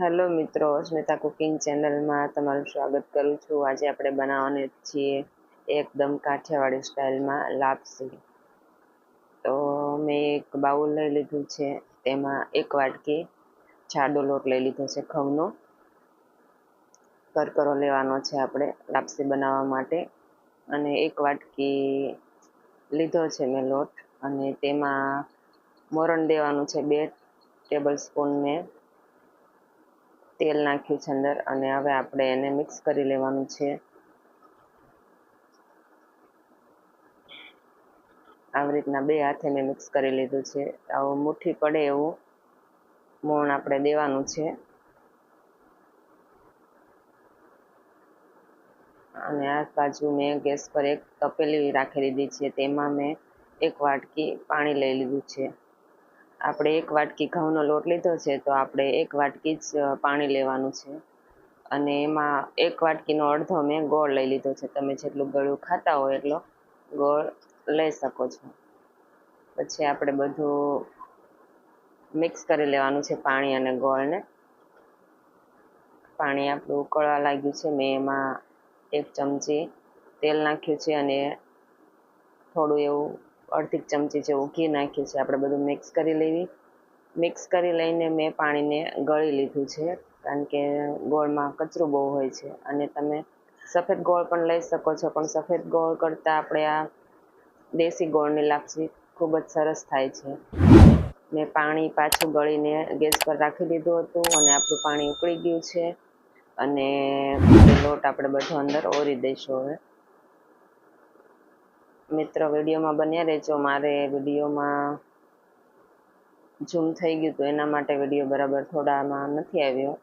Hello મિત્રો Smita cooking ચેનલમાં તમારું સ્વાગત કરું છું. આજે આપણે બનાવવાને છીએ એકદમ કાઠિયાવાડી સ્ટાઇલમાં લાપસી. તો મેં એક બાઉલ લઈ લીધું છે, તેમાં એક વાટકી જાડો લોટ લઈ લીધો છે ઘઉંનો. કરકરો લેવાનો છે આપણે લાપસી બનાવવા માટે. અને એક વાટકી લીધો છે મેં લોટ. અને તેમાં મોરણ દેવાનું છે બે ટેબલ સ્પૂન મેં. તેલ નાખ્યું છે અંદર અને હવે આપણે એને મિક્સ કરી લેવાનું છે. આવી રીતના બે હાથે મેં મિક્સ કરી લીધું છે. આવું મુઠ્ઠી પડે એવું મોણ આપણે દેવાનું છે. અને આ બાજુ મેં ગેસ પર એક તપેલી રાખી દીધી છે. તેમાં મેં એક વાટકી પાણી લઈ લીધું છે. આપણે એક વાટકી ઘઉંનો લોટ લીધો છે, તો આપણે એક વાટકી જ પાણી લેવાનું છે. અને એમાં એક વાટકીનો અડધો મેં ગોળ લઈ લીધો છે. તમે જેટલું ગળ્યું ખાતા હોય એટલો ગોળ લઈ શકો છો. પછી આપણે બધું મિક્સ કરી લેવાનું છે પાણી અને ગોળને. પાણી આપણું ઉકળવા લાગ્યું છે. મેં એમાં એક ચમચી તેલ નાખ્યું છે અને થોડું એવું અડધી ચમચી જેવું ઘી નાખ્યું છે, આપણે બધું મિક્સ કરી લેવી. મિક્સ કરી લઈને મેં પાણીને ગળી લીધું છે, કારણ કે ગોળમાં કચરું બહુ હોય છે. અને તમે સફેદ ગોળ પણ લઈ શકો છો, પણ સફેદ ગોળ કરતાં આપણે આ દેશી ગોળની લાપસી ખૂબ જ સરસ થાય છે. મેં પાણી પાછું ગળીને ગેસ પર રાખી દીધું હતું અને આપણું પાણી ઉકળી ગયું છે. અને લોટ આપણે બધો અંદર ઓરી દઈશું હવે. મિત્રો વિડીયોમાં બન્યા રહેજો. મારે વિડીયોમાં ઝૂમ થઈ ગયું હતું એના માટે વીડિયો બરાબર થોડામાં નથી આવ્યો.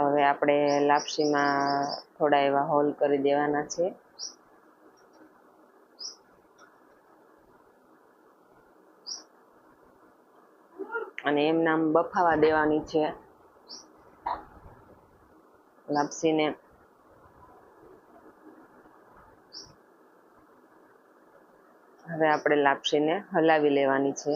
હવે આપણે લાપસીમાં થોડા એવા હોલ કરી દેવાના છે. અને એમ નામ બફાવા દેવાની છે. લાપસીને હવે આપણે લાપસીને હલાવી લેવાની છે.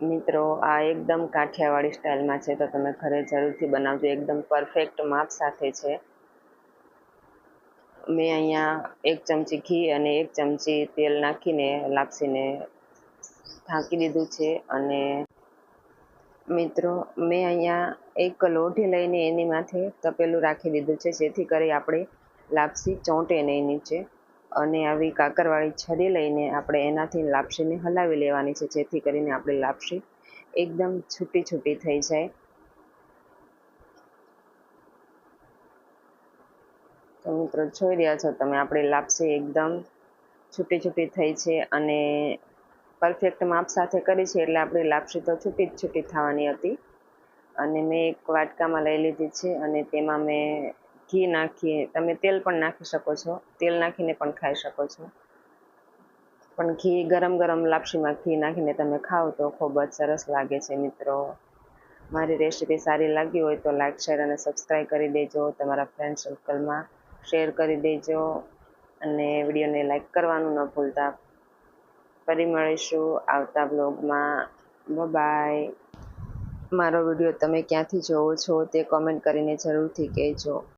મિત્રો, આ એકદમ કાઠિયાવાડી સ્ટાઇલમાં છે, તો તમે ઘરે જરૂરથી બનાવજો. એકદમ પરફેક્ટ માપ સાથે છે. મેં અહીંયા એક ચમચી ઘી અને એક ચમચી તેલ નાખીને લાપસીને ઢાંકી દીધું છે અને મિત્રો, મેં અહીંયા એક લોઢી લઈને એની માથે તપેલું રાખી દીધું છે, જેથી કરી આપણે લાપસી ચોંટે નહીં નીચે. અને આવી કાકરવાળી છરી લઈને આપણે એનાથી લાપસીને હલાવી લેવાની છે, જેથી કરીને આપણી લાપસી એકદમ છૂટી છૂટી થઈ જાય. તો મિત્રો, જોઈ રહ્યા છો તમે, આપણી લાપસી એકદમ છૂટી છૂટી થઈ છે અને પરફેક્ટ માપ સાથે કરી છે એટલે આપણી લાપસી તો છૂટી જ છૂટી થવાની હતી. અને મેં એક વાટકામાં લઈ લીધી છે અને તેમાં મેં ઘી નાખીએ તમે તેલ પણ નાખી શકો છો. તેલ નાખીને પણ ખાઈ શકો છો. પણ ઘી, ગરમ ગરમ લાપસીમાં ઘી નાખીને તમે ખાઓ તો ખૂબ જ સરસ લાગે છે મિત્રો. મારી રેસીપી સારી લાગી હોય તો લાઈક, શેર અને સબસ્ક્રાઈબ કરી દેજો. તમારા ફ્રેન્ડ સર્કલમાં શેર કરી દેજો. અને વિડીયોને લાઈક કરવાનું ન ભૂલતા. ફરી મળીશું આવતા બ્લોગમાં બાય મારો વીડિયો તમે ક્યાંથી જોવો છો તે કોમેન્ટ કરીને જરૂરથી કહેજો.